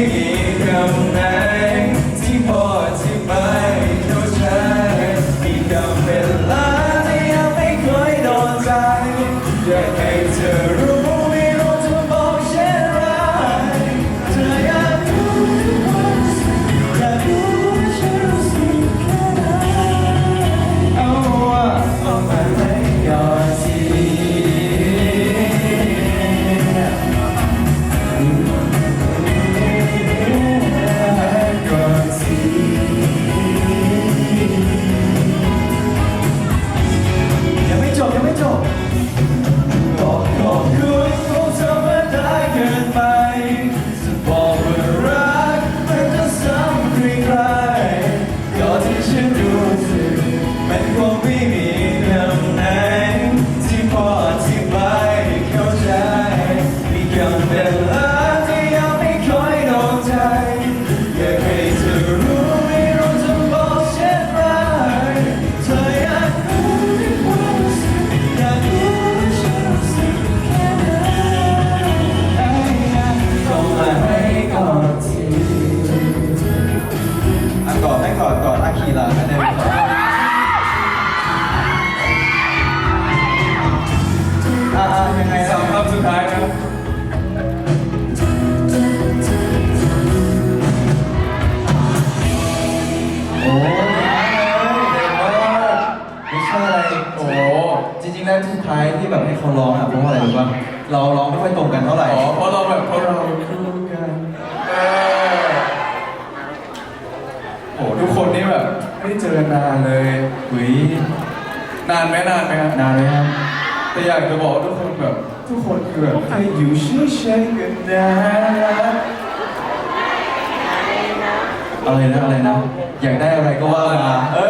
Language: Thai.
ม่มีคำไหนที่พอที่ไม่เข้าใจมีคำเวลาที่ยังไม่เคยโดนใจ มันคงไม่มีคำไหนที่พออธิบายเข้าใจ มีกันเวลาที่ยังไม่ค่อยโดนใจ อยากให้เธอรู้ไม่รู้จะบอกเช่นไรเธออยากรู้ถึงความรู้สึกอยากรู้ว่าฉันรู้สึกแค่ไหนก็มาให้ก่อนทีอะกอนให้กอนก่อนอาคีลา ยังไงสามคำสุดท้ายนะโอ้ยไม่ใช่อะไรโอ้จริงๆแล้วทุกท้ายที่แบบให้เขาร้องอะเพราะว่าอะไรรู้ป่ะเราร้องไม่ค่อยตรงกันเท่าไหร่อ๋อเพราะเราแบบเพราะเราคู่กันเออโอ้โหทุกคนนี่แบบไม่ได้เจอกันนานเลยหุยนานไหมนานไหมครับนานไหมครับ แต่อยากจะบอกว่าทุกคนแบบทุกคนคือแบบให้อยู่เฉยๆกันนะอะไรนะอะไรนะ อยากได้อะไรก็ว่ามาเอ้ย